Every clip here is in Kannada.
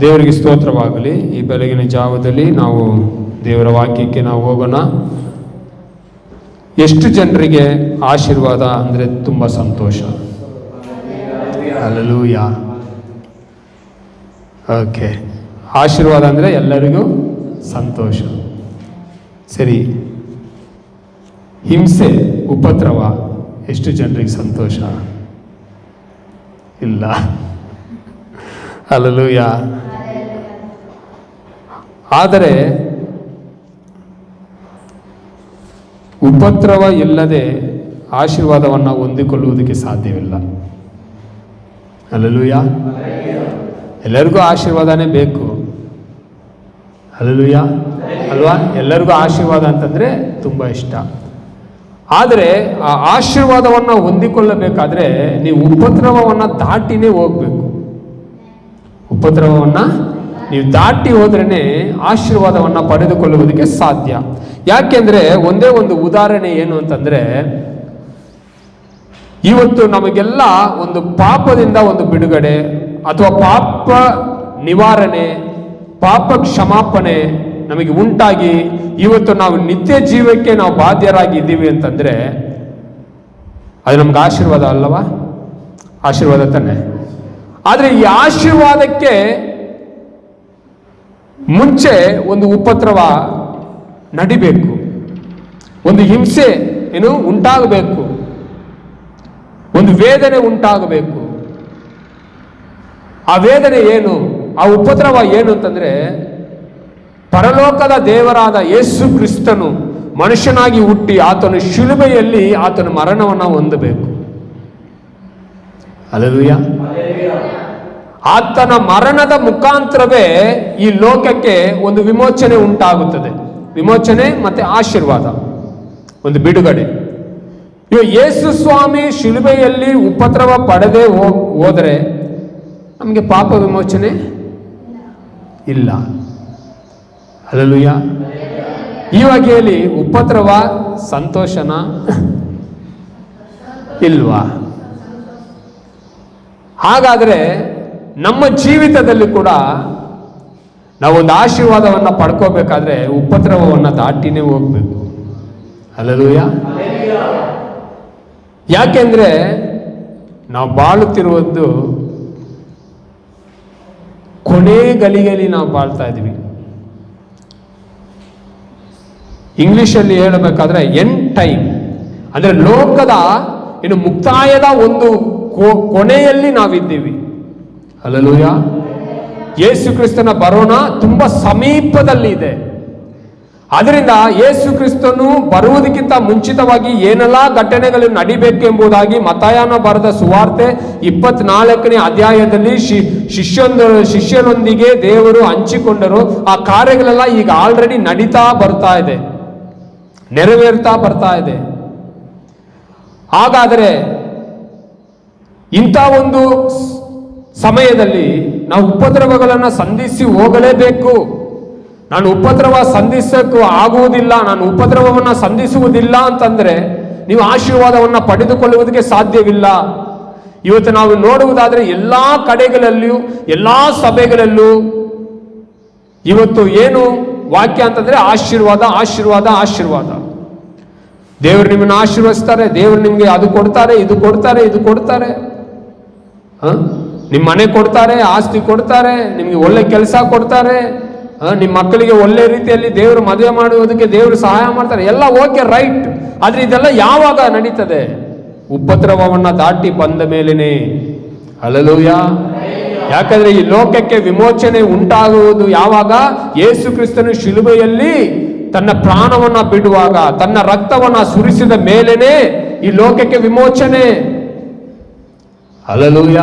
ದೇವರಿಗೆ ಸ್ತೋತ್ರವಾಗಲಿ. ಈ ಬೆಳಗಿನ ಜಾವದಲ್ಲಿ ನಾವು ದೇವರ ವಾಕ್ಯಕ್ಕೆ ನಾವು ಹೋಗೋಣ. ಎಷ್ಟು ಜನರಿಗೆ ಆಶೀರ್ವಾದ ಅಂದರೆ ತುಂಬ ಸಂತೋಷ. ಅಲ್ಲೂಯ ಓಕೆ ಆಶೀರ್ವಾದ ಅಂದರೆ ಎಲ್ಲರಿಗೂ ಸಂತೋಷ. ಸರಿ. ಹಿಂಸೆ ಉಪದ್ರವ ಎಷ್ಟು ಜನರಿಗೆ ಸಂತೋಷ? ಇಲ್ಲ. ಅಲ್ಲೂಯ ಆದರೆ ಉಪದ್ರವ ಇಲ್ಲದೆ ಆಶೀರ್ವಾದವನ್ನು ಹೊಂದಿಕೊಳ್ಳುವುದಕ್ಕೆ ಸಾಧ್ಯವಿಲ್ಲ. ಅಲ್ಲೂಯ ಎಲ್ಲರಿಗೂ ಆಶೀರ್ವಾದನೇ ಬೇಕು. ಅಲ್ಲೂಯ ಅಲ್ವಾ? ಎಲ್ಲರಿಗೂ ಆಶೀರ್ವಾದ ಅಂತಂದರೆ ತುಂಬ ಇಷ್ಟ. ಆದರೆ ಆ ಆಶೀರ್ವಾದವನ್ನು ಹೊಂದಿಕೊಳ್ಳಬೇಕಾದ್ರೆ ನೀವು ಉಪದ್ರವವನ್ನು ದಾಟಿನೇ ಹೋಗ್ಬೇಕು. ಉಪದ್ರವವನ್ನು ನೀವು ದಾಟಿ ಹೋದ್ರೇ ಆಶೀರ್ವಾದವನ್ನು ಪಡೆದುಕೊಳ್ಳುವುದಕ್ಕೆ ಸಾಧ್ಯ. ಯಾಕೆಂದ್ರೆ ಒಂದೇ ಒಂದು ಉದಾಹರಣೆ ಏನು ಅಂತಂದ್ರೆ, ಇವತ್ತು ನಮಗೆಲ್ಲ ಒಂದು ಪಾಪದಿಂದ ಒಂದು ಬಿಡುಗಡೆ ಅಥವಾ ಪಾಪ ನಿವಾರಣೆ, ಪಾಪ ಕ್ಷಮಾಪಣೆ ನಮಗೆ ಉಂಟಾಗಿ ಇವತ್ತು ನಾವು ನಿತ್ಯ ಜೀವಕ್ಕೆ ನಾವು ಬಾಧ್ಯರಾಗಿದ್ದೀವಿ ಅಂತಂದ್ರೆ, ಅದು ನಮ್ಗೆ ಆಶೀರ್ವಾದ ಅಲ್ಲವಾ? ಆಶೀರ್ವಾದ ತಾನೆ. ಆದರೆ ಈ ಆಶೀರ್ವಾದಕ್ಕೆ ಮುಂಚೆ ಒಂದು ಉಪದ್ರವ ನಡಿಬೇಕು. ಒಂದು ಹಿಂಸೆ ಏನು ಉಂಟಾಗಬೇಕು. ಒಂದು ವೇದನೆ ಉಂಟಾಗಬೇಕು. ಆ ವೇದನೆ ಏನು? ಆ ಉಪದ್ರವ ಏನು ಅಂತಂದರೆ ಪರಲೋಕದ ದೇವರಾದ ಯೇಸು ಕ್ರಿಸ್ತನು ಮನುಷ್ಯನಾಗಿ ಹುಟ್ಟಿ ಆತನ ಶಿಲುಬೆಯಲ್ಲಿ ಆತನ ಮರಣವನ್ನು ಹೊಂದಬೇಕು. ಅಲ್ಲೂಯ್ಯ ಆತನ ಮರಣದ ಮುಖಾಂತರವೇ ಈ ಲೋಕಕ್ಕೆ ಒಂದು ವಿಮೋಚನೆ ಉಂಟಾಗುತ್ತದೆ. ವಿಮೋಚನೆ ಮತ್ತೆ ಆಶೀರ್ವಾದ. ಒಂದು ಬಿಡುಗಡೆ. ಇವ ಯೇಸು ಸ್ವಾಮಿ ಶಿಲುಬೆಯಲ್ಲಿ ಉಪದ್ರವ ಪಡೆದೇ ಹೋದರೆ ನಮಗೆ ಪಾಪ ವಿಮೋಚನೆ ಇಲ್ಲ. ಅಲ್ಲೂಯ್ಯ ಇವಾಗ ಹೇಳಿ ಉಪದ್ರವ ಸಂತೋಷನ? ಇಲ್ವಾ? ಹಾಗಾದರೆ ನಮ್ಮ ಜೀವಿತದಲ್ಲಿ ಕೂಡ ನಾವೊಂದು ಆಶೀರ್ವಾದವನ್ನು ಪಡ್ಕೋಬೇಕಾದ್ರೆ ಉಪದ್ರವವನ್ನು ದಾಟಿನೇ ಹೋಗ್ಬೇಕು. ಅಲ್ಲಲೂಯ ಯಾಕೆಂದ್ರೆ ನಾವು ಬಾಳುತ್ತಿರುವುದು ಕೊನೆ ಗಲಿಗೆಯಲ್ಲಿ ನಾವು ಬಾಳ್ತಾ ಇದ್ದೀವಿ. ಇಂಗ್ಲಿಷಲ್ಲಿ ಹೇಳಬೇಕಾದ್ರೆ ಎನ್ ಟೈಮ್ ಅಂದ್ರೆ ಲೋಕದ, ಇನ್ನು ಮುಕ್ತಾಯದ ಒಂದು ಕೊನೆಯಲ್ಲಿ ನಾವಿದ್ದೀವಿ. ಅಲ್ಲಲೂಯ ಯೇಸು ಕ್ರಿಸ್ತನ ಬರೋಣ ತುಂಬಾ ಸಮೀಪದಲ್ಲಿ ಇದೆ ಅದರಿಂದ ಯೇಸು ಕ್ರಿಸ್ತನು ಬರುವುದಕ್ಕಿಂತ ಮುಂಚಿತವಾಗಿ ಏನೆಲ್ಲ ಘಟನೆಗಳು ನಡಿಬೇಕೆಂಬುದಾಗಿ ಮತಾಯನ ಬರೆದ ಸುವಾರ್ತೆ ಇಪ್ಪತ್ನಾಲ್ಕನೇ ಅಧ್ಯಾಯದಲ್ಲಿ ಶಿ, ಶಿಷ್ಯೊಂದ, ಶಿಷ್ಯನೊಂದಿಗೆ ದೇವರು ಹಂಚಿಕೊಂಡರು. ಆ ಕಾರ್ಯಗಳೆಲ್ಲ ಈಗ ಆಲ್ರೆಡಿ ನಡೀತಾ ಬರ್ತಾ ಇದೆ. ನೆರವೇರ್ತಾ ಬರ್ತಾ ಇದೆ. ಹಾಗಾದರೆ ಇಂಥ ಒಂದು ಸಮಯದಲ್ಲಿ ನಾವು ಉಪದ್ರವಗಳನ್ನು ಸಂಧಿಸಿ ಹೋಗಲೇಬೇಕು. ನಾನು ಉಪದ್ರವ ಸಂಧಿಸಕ್ಕೂ ಆಗುವುದಿಲ್ಲ, ನಾನು ಉಪದ್ರವವನ್ನು ಸಂಧಿಸುವುದಿಲ್ಲ ಅಂತಂದ್ರೆ ನೀವು ಆಶೀರ್ವಾದವನ್ನು ಪಡೆದುಕೊಳ್ಳುವುದಕ್ಕೆ ಸಾಧ್ಯವಿಲ್ಲ. ಇವತ್ತು ನಾವು ನೋಡುವುದಾದರೆ ಎಲ್ಲಾ ಕಡೆಗಳಲ್ಲಿಯೂ, ಎಲ್ಲಾ ಸಭೆಗಳಲ್ಲೂ ಇವತ್ತು ಏನು ವಾಕ್ಯ ಅಂತಂದ್ರೆ ಆಶೀರ್ವಾದ ಆಶೀರ್ವಾದ ಆಶೀರ್ವಾದ. ದೇವರು ನಿಮ್ಮನ್ನು ಆಶೀರ್ವದಿಸ್ತಾರೆ, ದೇವರು ನಿಮಗೆ ಅದು ಕೊಡ್ತಾರೆ, ಇದು ಕೊಡ್ತಾರೆ ಇದು ಕೊಡ್ತಾರೆ. ಹ? ನಿಮ್ಮ ಮನೆ ಕೊಡ್ತಾರೆ, ಆಸ್ತಿ ಕೊಡ್ತಾರೆ, ನಿಮಗೆ ಒಳ್ಳೆ ಕೆಲಸ ಕೊಡ್ತಾರೆ. ನಿಮ್ಮ ಮಕ್ಕಳಿಗೆ ಒಳ್ಳೆ ರೀತಿಯಲ್ಲಿ ದೇವರು ಮದುವೆ ಮಾಡುವುದಕ್ಕೆ ದೇವರು ಸಹಾಯ ಮಾಡ್ತಾರೆ. ಎಲ್ಲ ಓಕೆ ರೈಟ್ ಆದರೆ ಇದೆಲ್ಲ ಯಾವಾಗ ನಡೀತದೆ? ಉಪದ್ರವವನ್ನ ದಾಟಿ ಬಂದ ಮೇಲೇನೆ. ಅಲಲೂಯ ಯಾಕಂದ್ರೆ ಈ ಲೋಕಕ್ಕೆ ವಿಮೋಚನೆ ಉಂಟಾಗುವುದು ಯಾವಾಗ? ಯೇಸು ಕ್ರಿಸ್ತನು ಶಿಲುಬೆಯಲ್ಲಿ ತನ್ನ ಪ್ರಾಣವನ್ನ ಬಿಡುವಾಗ, ತನ್ನ ರಕ್ತವನ್ನ ಸುರಿಸಿದ ಮೇಲೇನೆ ಈ ಲೋಕಕ್ಕೆ ವಿಮೋಚನೆ. ಅಲ್ಲಲೂಯ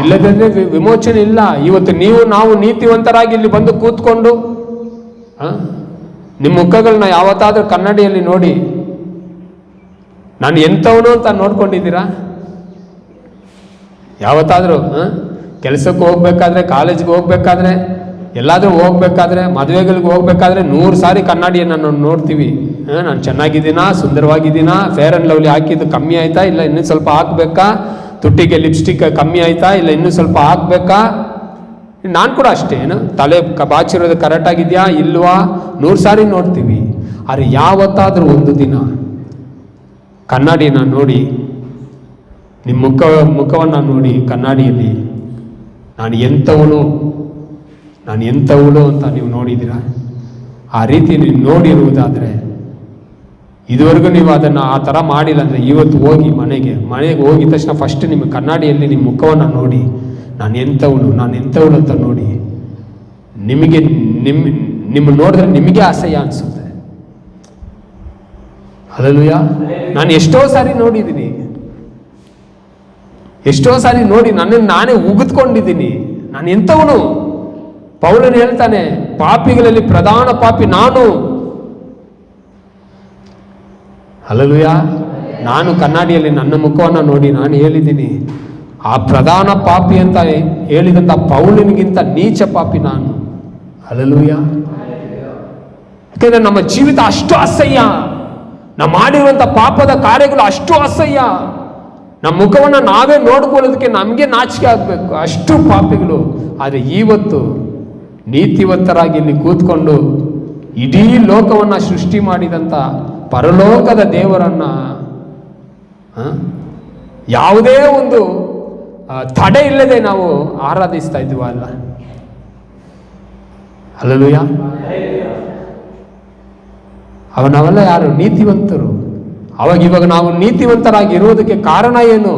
ಇಲ್ಲದಂದ್ರೆ ವಿಮೋಚನೆ ಇಲ್ಲ. ಇವತ್ತು ನೀವು, ನಾವು ನೀತಿವಂತರಾಗಿ ಇಲ್ಲಿ ಬಂದು ಕೂತ್ಕೊಂಡು ನಿಮ್ಮ ಮುಖಗಳನ್ನ ಯಾವತ್ತಾದ್ರೂ ಕನ್ನಡಿಯಲ್ಲಿ ನೋಡಿ, ನಾನು ಎಂಥವನು ಅಂತ ನೋಡ್ಕೊಂಡಿದ್ದೀರಾ? ಯಾವತ್ತಾದರೂ ಕೆಲಸಕ್ಕೆ ಹೋಗ್ಬೇಕಾದ್ರೆ, ಕಾಲೇಜ್ಗೆ ಹೋಗ್ಬೇಕಾದ್ರೆ, ಎಲ್ಲಾದರೂ ಹೋಗ್ಬೇಕಾದ್ರೆ, ಮದುವೆಗಳಿಗೆ ಹೋಗ್ಬೇಕಾದ್ರೆ ನೂರು ಸಾರಿ ಕನ್ನಡಿಯನ್ನು ನಾವು ನೋಡ್ತೀವಿ. ನಾನು ಚೆನ್ನಾಗಿದ್ದೀನಾ? ಸುಂದರವಾಗಿದ್ದೀನಾ? ಫೇರ್ ಅಂಡ್ ಲವ್ಲಿ ಹಾಕಿದ್ದು ಕಮ್ಮಿ ಆಯ್ತಾ? ಇಲ್ಲ, ಇನ್ನೂ ಸ್ವಲ್ಪ ಹಾಕ್ಬೇಕಾ? ತುಟ್ಟಿಗೆ ಲಿಪ್ಸ್ಟಿಕ್ ಕಮ್ಮಿ ಆಯ್ತಾ ಇಲ್ಲ ಇನ್ನೂ ಸ್ವಲ್ಪ ಹಾಕ್ಬೇಕಾ? ನಾನು ಕೂಡ ಅಷ್ಟೇ, ಏನು? ತಲೆ ಕ, ಬಾಚಿರೋದು ಕರೆಕ್ಟಾಗಿದೆಯಾ ಇಲ್ವಾ? ನೂರು ಸಾರಿ ನೋಡ್ತೀವಿ. ಆದರೆ ಯಾವತ್ತಾದರೂ ಒಂದು ದಿನ ಕನ್ನಡಿನ ನೋಡಿ ನಿಮ್ಮ ಮುಖ, ಮುಖವನ್ನು ನೋಡಿ ಕನ್ನಡಿಯಲ್ಲಿ, ನಾನು ಎಂಥವನು ನಾನು ಎಂಥವಳು ಅಂತ ನೀವು ನೋಡಿದ್ದೀರಾ? ಆ ರೀತಿ ನೀವು ನೋಡಿರುವುದಾದರೆ ಇದುವರೆಗೂ ನೀವು ಅದನ್ನು ಆ ಥರ ಮಾಡಿಲ್ಲ ಅಂದರೆ ಇವತ್ತು ಹೋಗಿ ಮನೆಗೆ ಮನೆಗೆ ಹೋಗಿದ ತಕ್ಷಣ ಫಸ್ಟ್ ನಿಮ್ಮ ಕನ್ನಡಿಯಲ್ಲಿ ನಿಮ್ಮ ಮುಖವನ್ನು ನೋಡಿ, ನಾನು ಎಂಥವನು, ನಾನು ಎಂಥವಳು ಅಂತ ನೋಡಿ, ನಿಮಗೆ ನಿಮ್ಮ ನಿಮ್ಮ ನೋಡಿದ್ರೆ ನಿಮಗೆ ಅಸಹ್ಯ ಅನಿಸುತ್ತೆ. ಅಲ್ಲಲ್ವಯ ನಾನು ಎಷ್ಟೋ ಸಾರಿ ನೋಡಿದ್ದೀನಿ. ಎಷ್ಟೋ ಸಾರಿ ನೋಡಿ ನನ್ನನ್ನು ನಾನೇ ಉಗಿದ್ಕೊಂಡಿದ್ದೀನಿ. ನಾನು ಎಂಥವನು? ಪೌಲನು ಹೇಳ್ತಾನೆ, ಪಾಪಿಗಳಲ್ಲಿ ಪ್ರಧಾನ ಪಾಪಿ ನಾನು. ಅಲ್ಲಲುಯ ನಾನು ಕನ್ನಡಿಯಲ್ಲಿ ನನ್ನ ಮುಖವನ್ನು ನೋಡಿ ನಾನು ಹೇಳಿದ್ದೀನಿ, ಆ ಪ್ರಧಾನ ಪಾಪಿ ಅಂತ ಹೇಳಿದಂಥ ಪೌಲನಿಗಿಂತ ನೀಚ ಪಾಪಿ ನಾನು. ಅಲ್ಲಲುಯ್ಯ ಯಾಕೆಂದರೆ ನಮ್ಮ ಜೀವಿತ ಅಷ್ಟು ಅಸಹ್ಯ. ನಾವು ಮಾಡಿರುವಂಥ ಪಾಪದ ಕಾರ್ಯಗಳು ಅಷ್ಟು ಅಸಹ್ಯ. ನಮ್ಮ ಮುಖವನ್ನು ನಾವೇ ನೋಡ್ಕೊಳ್ಳೋದಕ್ಕೆ ನಮಗೆ ನಾಚಿಕೆ ಆಗಬೇಕು, ಅಷ್ಟು ಪಾಪಿಗಳು. ಆದರೆ ಇವತ್ತು ನೀತಿವಂತರಾಗಿ ಇಲ್ಲಿ ಕೂತ್ಕೊಂಡು ಇಡೀ ಲೋಕವನ್ನು ಸೃಷ್ಟಿ ಮಾಡಿದಂಥ ಪರಲೋಕದ ದೇವರನ್ನ ಯಾವುದೇ ಒಂದು ತಡೆ ಇಲ್ಲದೆ ನಾವು ಆರಾಧಿಸ್ತಾ ಇದ್ವ ಅಲ್ಲ? ಅಲ್ಲಲುಯ. ಅವನವೆಲ್ಲ ಯಾರು? ನೀತಿವಂತರು. ಅವಾಗ ಇವಾಗ ನಾವು ನೀತಿವಂತರಾಗಿ ಇರುವುದಕ್ಕೆ ಕಾರಣ ಏನು?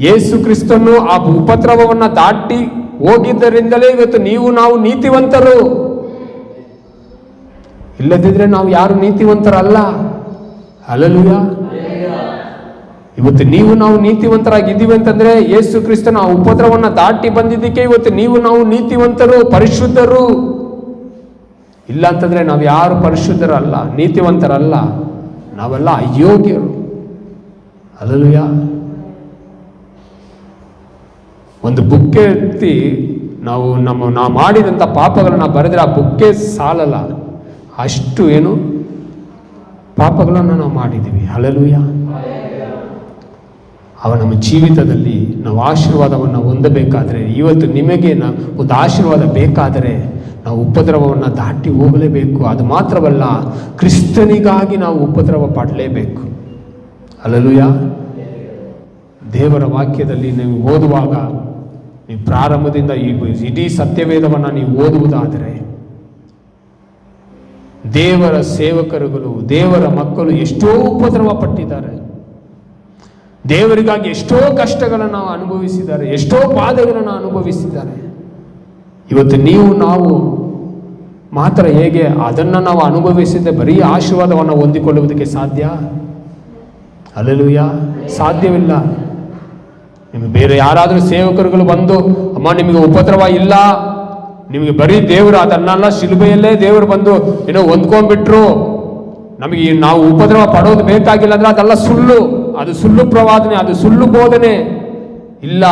ಯೇಸು ಕ್ರಿಸ್ತನು ಆ ಉಪದ್ರವವನ್ನು ದಾಟಿ ಹೋಗಿದ್ದರಿಂದಲೇ ಇವತ್ತು ನೀವು ನಾವು ನೀತಿವಂತರು. ಇಲ್ಲದಿದ್ರೆ ನಾವು ಯಾರು ನೀತಿವಂತರಲ್ಲ? ಅಲ್ಲಲುಯ ಇವತ್ತು ನೀವು ನಾವು ನೀತಿವಂತರಾಗಿದ್ದೀವಿ ಅಂತಂದ್ರೆ ಯೇಸು ಕ್ರಿಸ್ತನ ಉಪದ್ರವನ್ನ ದಾಟಿ ಬಂದಿದ್ದಕ್ಕೆ ಇವತ್ತು ನೀವು ನಾವು ನೀತಿವಂತರು, ಪರಿಶುದ್ಧರು. ಇಲ್ಲ ಅಂತಂದ್ರೆ ನಾವು ಯಾರು ಪರಿಶುದ್ಧರಲ್ಲ, ನೀತಿವಂತರಲ್ಲ, ನಾವೆಲ್ಲ ಅಯೋಗ್ಯರು. ಅಲ್ಲಲುಯ ಒಂದು ಬುಕ್ಕೆ ಎತ್ತಿ ನಾವು ನಮ್ಮ ನಾವು ಮಾಡಿದಂಥ ಪಾಪಗಳನ್ನ ಬರೆದ್ರೆ ಆ ಬುಕ್ಕೆ ಸಾಲಲ್ಲ. ಅಷ್ಟು ಏನು ಪಾಪಗಳನ್ನು ನಾವು ಮಾಡಿದ್ದೀವಿ. ಅಲ್ಲಲುಯ ಅವ ನಮ್ಮ ಜೀವಿತದಲ್ಲಿ ನಾವು ಆಶೀರ್ವಾದವನ್ನು ಹೊಂದಬೇಕಾದರೆ, ಇವತ್ತು ನಿಮಗೆ ನಾವು ಒಂದು ಆಶೀರ್ವಾದ ಬೇಕಾದರೆ ನಾವು ಉಪದ್ರವವನ್ನು ದಾಟಿ ಹೋಗಲೇಬೇಕು. ಅದು ಮಾತ್ರವಲ್ಲ, ಕ್ರಿಸ್ತನಿಗಾಗಿ ನಾವು ಉಪದ್ರವ ಪಡಲೇಬೇಕು. ಅಲ್ಲಲುಯ ದೇವರ ವಾಕ್ಯದಲ್ಲಿ ನೀವು ಓದುವಾಗ, ನೀವು ಪ್ರಾರಂಭದಿಂದ ಈ ಇಡೀ ಸತ್ಯವೇದವನ್ನು ನೀವು ಓದುವುದಾದರೆ ದೇವರ ಸೇವಕರುಗಳು, ದೇವರ ಮಕ್ಕಳು ಎಷ್ಟೋ ಉಪದ್ರವ ಪಟ್ಟಿದ್ದಾರೆ ದೇವರಿಗಾಗಿ ಎಷ್ಟೋ ಕಷ್ಟಗಳನ್ನು ಅನುಭವಿಸಿದ್ದಾರೆ, ಎಷ್ಟೋ ಬಾಧೆಗಳನ್ನು ಅನುಭವಿಸಿದ್ದಾರೆ. ಇವತ್ತು ನೀವು, ನಾವು ಮಾತ್ರ ಹೇಗೆ ಅದನ್ನು ನಾವು ಅನುಭವಿಸಿದ್ದೆ ಬರೀ ಆಶೀರ್ವಾದವನ್ನು ಹೊಂದಿಕೊಳ್ಳುವುದಕ್ಕೆ ಸಾಧ್ಯ? ಅಲ್ಲಲುಯ್ಯ ಸಾಧ್ಯವಿಲ್ಲ. ನಿಮಗೆ ಬೇರೆ ಯಾರಾದರೂ ಸೇವಕರುಗಳು ಬಂದು, ಅಮ್ಮ, ನಿಮಗೆ ಉಪದ್ರವ ಇಲ್ಲ. ನಿಮಗೆ ಬರೀ ದೇವರು ಅದನ್ನೆಲ್ಲ, ಶಿಲುಬೆಯಲ್ಲೇ ದೇವರು ಬಂದು ಏನೋ ಹೊಂದ್ಕೊಂಡ್ಬಿಟ್ರು. ನಮಗೆ ನಾವು ಉಪದ್ರವ ಪಡೋದು ಬೇಕಾಗಿಲ್ಲ ಅಂದ್ರೆ ಅದೆಲ್ಲ ಸುಳ್ಳು. ಅದು ಸುಳ್ಳು ಪ್ರವಾದನೆ, ಅದು ಸುಳ್ಳು ಬೋಧನೆ. ಇಲ್ಲ.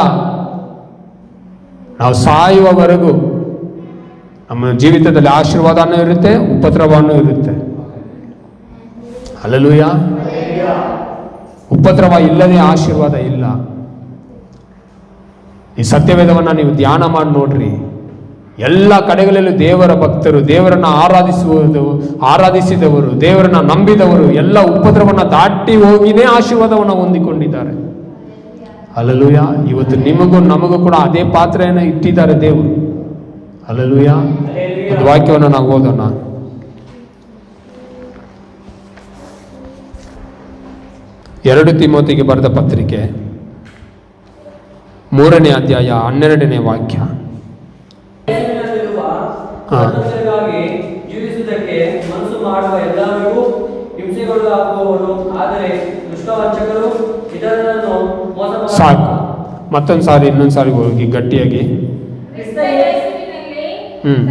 ನಾವು ಸಾಯುವವರೆಗೂ ನಮ್ಮ ಜೀವಿತದಲ್ಲಿ ಆಶೀರ್ವಾದನೂ ಇರುತ್ತೆ, ಉಪದ್ರವನೂ ಇರುತ್ತೆ. ಅಲ್ಲಲೂಯ ಉಪದ್ರವ ಇಲ್ಲದೆ ಆಶೀರ್ವಾದ ಇಲ್ಲ. ಈ ಸತ್ಯವೇದವನ್ನು ನೀವು ಧ್ಯಾನ ಮಾಡಿ ನೋಡ್ರಿ. ಎಲ್ಲ ಕಡೆಗಳಲ್ಲೂ ದೇವರ ಭಕ್ತರು, ದೇವರನ್ನ ಆರಾಧಿಸುವುದು, ಆರಾಧಿಸಿದವರು, ದೇವರನ್ನ ನಂಬಿದವರು, ಎಲ್ಲ ಉಪದ್ರವನ್ನ ದಾಟಿ ಹೋಗಿನೇ ಆಶೀರ್ವಾದವನ್ನು ಹೊಂದಿಕೊಂಡಿದ್ದಾರೆ. ಅಲಲುಯ ಇವತ್ತು ನಿಮಗೂ ನಮಗೂ ಕೂಡ ಅದೇ ಪಾತ್ರೆಯನ್ನು ಇಟ್ಟಿದ್ದಾರೆ ದೇವರು. ಅಲಲುಯ ಒಂದು ವಾಕ್ಯವನ್ನು ನಾವು ಓದೋಣ. ಎರಡು ತಿಮೋತಿಗೆ ಬರೆದ ಪತ್ರಿಕೆ, ಮೂರನೇ ಅಧ್ಯಾಯ ಹನ್ನೆರಡನೇ ವಾಕ್ಯ. ಹಾ. ಜೀವಿಸುವುದಕ್ಕೆ ಮನಸ್ಸು ಮಾಡುವ ಎಲ್ಲರಿಗೂ ಹಿಂಸೆಗೊಳಗಾಗುವವರು ಆದರೆ ದುಷ್ಟವಂಚಕರು ಇತರರನ್ನು ಮೋಸ ಸಾಕು. ಮತ್ತೊಂದು ಸಾರಿ ಇನ್ನೊಂದು ಸಾರಿ ಹೋಗಿ ಗಟ್ಟಿಯಾಗಿ. ಹ್ಮ್.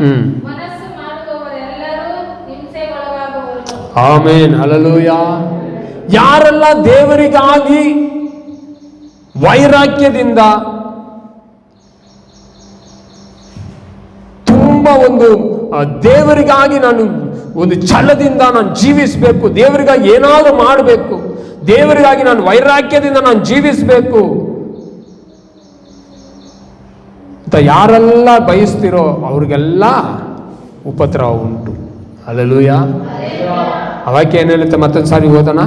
ಹ್ಮ್. ಆಮೇನ್. ಅಲಲೂಯ ಯಾರೆಲ್ಲ ದೇವರಿಗಾಗಿ ವೈರಾಗ್ಯದಿಂದ ತುಂಬ ಒಂದು ದೇವರಿಗಾಗಿ ನಾನು ಒಂದು ಛಲದಿಂದ ನಾನು ಜೀವಿಸಬೇಕು. ದೇವರಿಗಾಗಿ ಏನಾದರೂ ಮಾಡಬೇಕು. ದೇವರಿಗಾಗಿ ನಾನು ವೈರಾಗ್ಯದಿಂದ ನಾನು ಜೀವಿಸಬೇಕು. ಅಂತ ಯಾರೆಲ್ಲ ಬಯಸ್ತಿರೋ ಅವ್ರಿಗೆಲ್ಲ ಉಪದ್ರವ ಉಂಟು. ಅಲ್ಲೂಯ ಅವಕ್ಕೆ ಏನು ಹೇಳುತ್ತೆ ಮತ್ತೊಂದು ಸಾರಿ ಓದೋಣ?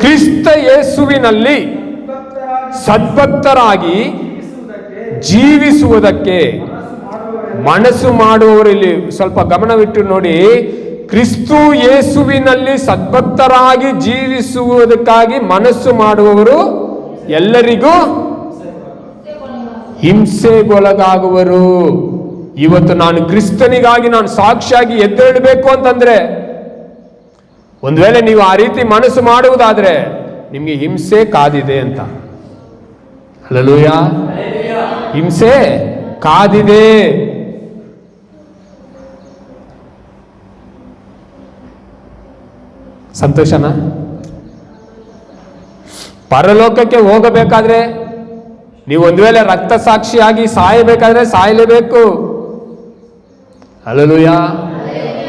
ಕ್ರಿಸ್ತ ಯೇಸುವಿನಲ್ಲಿ ಸದ್ಭಕ್ತರಾಗಿ ಜೀವಿಸುವುದಕ್ಕೆ ಮನಸ್ಸು ಮಾಡುವವರೆಲ್ಲ ಸ್ವಲ್ಪ ಗಮನವಿಟ್ಟು ನೋಡಿ, ಕ್ರಿಸ್ತು ಯೇಸುವಿನಲ್ಲಿ ಸದ್ಭಕ್ತರಾಗಿ ಜೀವಿಸುವುದಕ್ಕಾಗಿ ಮನಸ್ಸು ಮಾಡುವವರು ಎಲ್ಲರಿಗೂ ಹಿಂಸೆಗೊಳಗಾಗುವರು. ಇವತ್ತು ನಾನು ಕ್ರಿಸ್ತನಿಗಾಗಿ ನಾನು ಸಾಕ್ಷಿಯಾಗಿ ಎದ್ದೇಳಬೇಕು ಅಂತಂದ್ರೆ, ಒಂದು ವೇಳೆ ನೀವು ಆ ರೀತಿ ಮನಸ್ಸು ಮಾಡುವುದಾದ್ರೆ ನಿಮಗೆ ಹಿಂಸೆ ಕಾದಿದೆ ಅಂತ. ಅಲ್ಲಲೂಯ. ಹಿಂಸೆ ಕಾದಿದೆ. ಸಂತೋಷನ? ಪರಲೋಕಕ್ಕೆ ಹೋಗಬೇಕಾದ್ರೆ ನೀವು ಒಂದು ವೇಳೆ ರಕ್ತ ಸಾಕ್ಷಿಯಾಗಿ ಸಾಯಬೇಕಾದ್ರೆ ಸಾಯಲೇಬೇಕು. ಅಲ್ಲಲೂಯ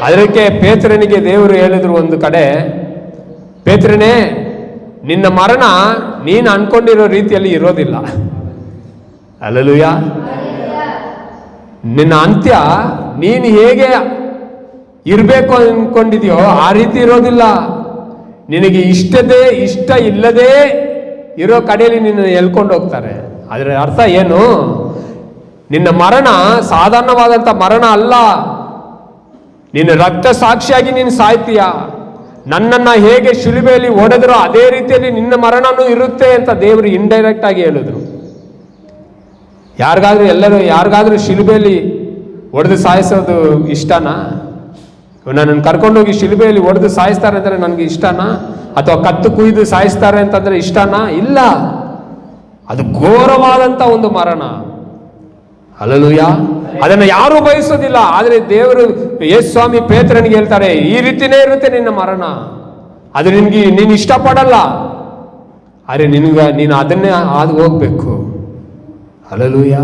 ಅದಕ್ಕೆ ಪೇತ್ರನಿಗೆ ದೇವರು ಹೇಳಿದ್ರು ಒಂದು ಕಡೆ, ಪೇತ್ರನೇ, ನಿನ್ನ ಮರಣ ನೀನು ಅನ್ಕೊಂಡಿರೋ ರೀತಿಯಲ್ಲಿ ಇರೋದಿಲ್ಲ. ಅಲಲುಯ ನಿನ್ನ ಅಂತ್ಯ ನೀನು ಹೇಗೆ ಇರಬೇಕು ಅನ್ಕೊಂಡಿದ್ಯೋ ಆ ರೀತಿ ಇರೋದಿಲ್ಲ. ನಿನಗೆ ಇಷ್ಟದೇ ಇಷ್ಟ ಇಲ್ಲದೆ ಇರೋ ಕಡೆಯಲ್ಲಿ ನಿನ್ನ ಎಳ್ಕೊಂಡು ಹೋಗ್ತಾರೆ. ಅದರ ಅರ್ಥ ಏನು? ನಿನ್ನ ಮರಣ ಸಾಧಾರಣವಾದಂಥ ಮರಣ ಅಲ್ಲ. ನಿನ್ನ ರಕ್ತ ಸಾಕ್ಷಿಯಾಗಿ ನೀನು ಸಾಯ್ತೀಯ. ನನ್ನನ್ನ ಹೇಗೆ ಶಿಲುಬೆಯಲ್ಲಿ ಹೊಡೆದ್ರೋ ಅದೇ ರೀತಿಯಲ್ಲಿ ನಿನ್ನ ಮರಣನೂ ಇರುತ್ತೆ ಅಂತ ದೇವರು ಇಂಡೈರೆಕ್ಟ್ ಆಗಿ ಹೇಳಿದ್ರು. ಯಾರಿಗಾದ್ರೂ ಎಲ್ಲರೂ ಯಾರಿಗಾದ್ರೂ ಶಿಲುಬೆಯಲ್ಲಿ ಒಡೆದು ಸಾಯಿಸೋದು ಇಷ್ಟನಾ? ನನ್ನನ್ನು ಕರ್ಕೊಂಡೋಗಿ ಶಿಲುಬೆಯಲ್ಲಿ ಹೊಡೆದು ಸಾಯಿಸ್ತಾರೆ ಅಂದರೆ ನನಗೆ ಇಷ್ಟನಾ? ಅಥವಾ ಕತ್ತು ಕುಯ್ದು ಸಾಯಿಸ್ತಾರೆ ಅಂತಂದರೆ ಇಷ್ಟನಾ? ಇಲ್ಲ. ಅದು ಘೋರವಾದಂಥ ಒಂದು ಮರಣ. ಅಲ್ಲಲೂಯ. ಅದನ್ನು ಯಾರೂ ಬಯಸೋದಿಲ್ಲ ಆದರೆ ದೇವರು ಯೇಸು ಸ್ವಾಮಿ ಪೇತ್ರನಿಗೆ ಹೇಳ್ತಾರೆ, ಈ ರೀತಿನೇ ಇರುತ್ತೆ ನಿನ್ನ ಮರಣ. ಅದು ನಿನಗೆ, ನೀನು ಇಷ್ಟಪಡಲ್ಲ. ಆದರೆ ನಿನಗ, ನೀನು ಅದನ್ನೇ ಆದ ಹೋಗ್ಬೇಕು. ಅಲ್ಲಲೂಯ.